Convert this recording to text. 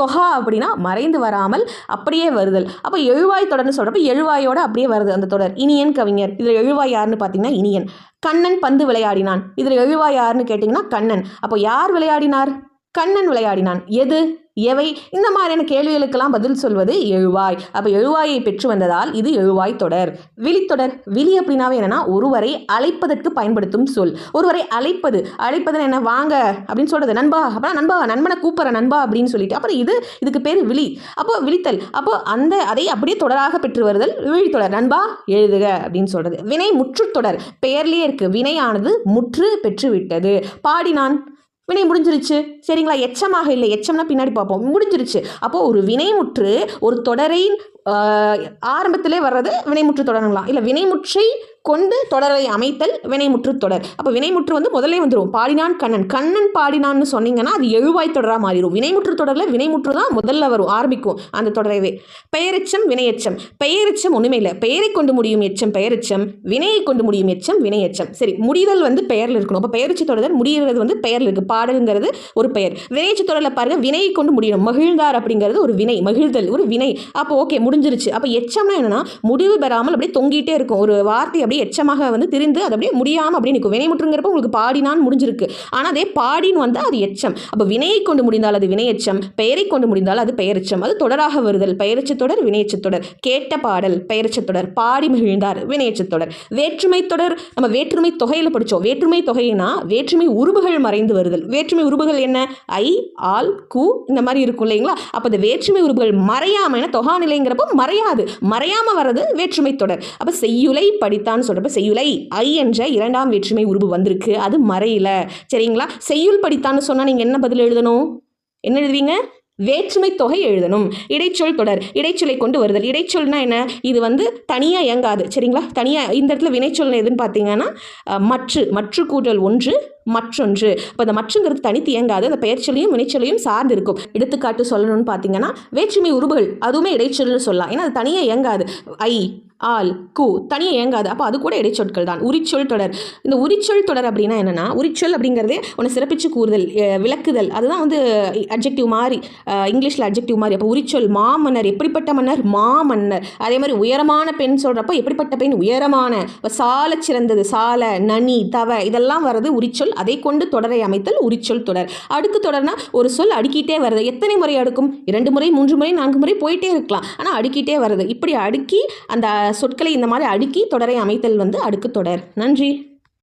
தொகா அப்படின்னா மறைந்து வராமல் அப்படியே வருதல். அப்போ எழுவாய் தொடர்னு சொல்கிறப்ப எழுவாயோட அப்படியே வருது அந்த தொடர். இனியன் கவிஞர். இதில் எழுவாய் யாருன்னு பார்த்தீங்கன்னா இனியன். கண்ணன் பந்து விளையாடினான். இதில் எழுவாய் யாருன்னு கேட்டிங்கன்னா கண்ணன். அப்போ யார் விளையாடினார்? கண்ணன் விளையாடினான். எது? எவை? இந்த மாதிரியான கேள்விகளுக்கெல்லாம் பதில் சொல்வது எழுவாய். அப்போ எழுவாயை பெற்று வந்ததால் இது எழுவாய் தொடர். விழித்தொடர். விழி அப்படின்னாவே என்னன்னா ஒருவரை அழைப்பதற்கு பயன்படுத்தும் சொல். ஒருவரை அழைப்பது. அழைப்பதுன்னு என்ன? வாங்க அப்படின்னு சொல்றது. நண்பா. அப்போ நண்பா நண்பனை கூப்பிட்ற நண்பா அப்படின்னு சொல்லிட்டு. அப்புறம் இது இதுக்கு பேர் விழி. அப்போ விழித்தல். அப்போ அந்த அதை அப்படியே தொடராக பெற்று வருதல் விழித்தொடர். நண்பா எழுதுக அப்படின்னு சொல்றது. வினை முற்றுத்தொடர் பெயர்லேயே இருக்கு. வினையானது முற்று பெற்றுவிட்டது பாடினான். வினை முடிஞ்சிருச்சு. சரிங்களா? எச்சமாக இல்லை. எச்சம்னா பின்னாடி பார்ப்போம். முடிஞ்சிருச்சு. அப்போது ஒரு வினைமுற்று ஒரு தொடரின் ஆரம்பத்திலே வர்றது வினைமுற்று தொடரலாம் இல்லை வினைமுற்றை கொண்டு தொடரை அமைத்தல் வினைமுற்று தொடர். அப்போ வினைமுற்று வந்து முதல்ல வந்துடும் பாடினான் கண்ணன். கண்ணன் பாடினான்னு சொன்னீங்கன்னா அது எழுவாய் தொடராக மாறிடும் வினைமுற்று தொடரில் வினைமுற்று தான் முதல்ல வரும் ஆரம்பிக்கும் அந்த தொடரவே. பெயரெச்சம் வினையெச்சம். பெயரெச்சம் ஒன்றுமே இல்லை. பெயரை கொண்டு முடியும் எச்சம் பெயரெச்சம். வினையை கொண்டு முடியும் எச்சம் வினையெச்சம். சரி முடிதல் வந்து பெயரில் இருக்கணும். அப்போ பெயரெச்சு தொடர் முடிகிறது வந்து பெயரில் இருக்குது பாடலுங்கிறது ஒரு பெயர். வினைச்சு தொடரில் பாருங்க வினையை கொண்டு முடியணும். மகிழ்ந்தார் அப்படிங்கிறது ஒரு வினை மகிழ்தல் ஒரு வினை. அப்போ ஓகே முடிஞ்சிருச்சு. அப்போ எச்சம்னா என்னன்னா முடிவு பெறாமல் அப்படியே தொங்கிட்டே இருக்கும். ஒரு வார்த்தை அப்படியே எச்சமாக வந்து திரிந்து அது அப்படியே முடியாமல் அப்படியே நிற்கும். வினைமுற்றுங்கிறப்ப உங்களுக்கு பாடினான் முடிஞ்சிருக்கு. ஆனால் அதே பாடின்னு வந்தால் அது எச்சம். அப்போ வினையை கொண்டு முடிந்தால் அது வினையச்சம். பெயரை கொண்டு முடிந்தால் அது பெயரெச்சம். அது தொடராக வருதல். பெயரச்ச தொடர் வினையெச்சத் தொடர். கேட்ட பாடல் பெயரச்ச தொடர். பாடி மகிழ்ந்தார் வினையெச்சத் தொடர். வேற்றுமை தொடர் நம்ம வேற்றுமை தொகையில் படித்தோம் வேற்றுமை தொகைனா வேற்றுமை உருபுகள் மறைந்து வருதல். வேற்றுமை உருபுகள் என்ன? ஐ ஆல் கு இந்த மாதிரி இருக்கும் இல்லைங்களா? அப்போ இந்த வேற்றுமை உருபுகள் மறையாமல் ஏன்னா தொகா நிலைங்கிறப்போ மறையாது. மறையாமல் வர்றது வேற்றுமை தொடர். அப்போ செய்யுலை படித்தான்னு சொல்கிறப்ப செய்யுலை ஐ என்ற இரண்டாம் வேற்றுமை உருபு வந்திருக்கு. அது மறையில. சரிங்களா? செய்யுள் படித்தான்னு சொன்னால் நீங்கள் என்ன பதில் எழுதணும்? என்ன எழுதுவீங்க? வேற்றுமை தொகை எழுதணும். இடைச்சொல் தொடர். இடைச்சொலை கொண்டு வருதல். இடைச்சொல்னா என்ன? இது வந்து தனியாக இயங்காது. சரிங்களா? தனியாக இந்த இடத்துல வினைச்சொல் எதுன்னு பார்த்தீங்கன்னா மற்று மற்று கூட்டல் ஒன்று மற்றொன்று. இப்போ அந்த மற்றங்கிறது தனித்து இயங்காது அந்த பெயர்ச்சலையும் வினைச்சலையும் சார்ந்து இருக்கும் எடுத்துக்காட்டு சொல்லணும்னு பார்த்தீங்கன்னா வேற்றுமை உருபுகள் அதுவுமே இடைச்சொல்னு சொல்லலாம். ஏன்னா அது தனியாக இயங்காது. ஐ ஆல் கு தனியாக இயங்காது. அப்போ அது கூட இடைச்சொற்கள் தான். உரிச்சொல் தொடர். இந்த உரிச்சொல் தொடர் அப்படின்னா என்னென்னா உரிச்சொல் அப்படிங்கிறதே ஒன்று சிறப்பிச்சு கூறுதல் விளக்குதல். அதுதான் வந்து அட்ஜெக்டிவ் மாதிரி இங்கிலீஷில் அட்ஜெக்டிவ் மாதிரி அப்போ உரிச்சொல் மாமன்னர் எப்படிப்பட்ட மன்னர்? மாமன்னர் அதே மாதிரி உயரமான பெண் சொல்கிறப்ப எப்படிப்பட்ட பெண்? உயரமான. சால சிறந்தது சால நனி தவ. இதெல்லாம் வர்றது உரிச்சொல் அதை கொண்டு தொடரை அமைத்தல் உரிச்சொல் தொடர். அடுக்கு தொடர்னா ஒரு சொல் அடுக்கிட்டே வருது எத்தனை முறை அடுக்கும்? இரண்டு முறை மூன்று முறை நான்கு முறை போயிட்டே இருக்கலாம். ஆனால் அடுக்கிட்டே வருது இப்படி அடுக்கி அந்த சொற்களை இந்த மாதிரி அடுக்கி தொடரை அமைத்தல் வந்து அடுக்கு தொடர். நன்றி.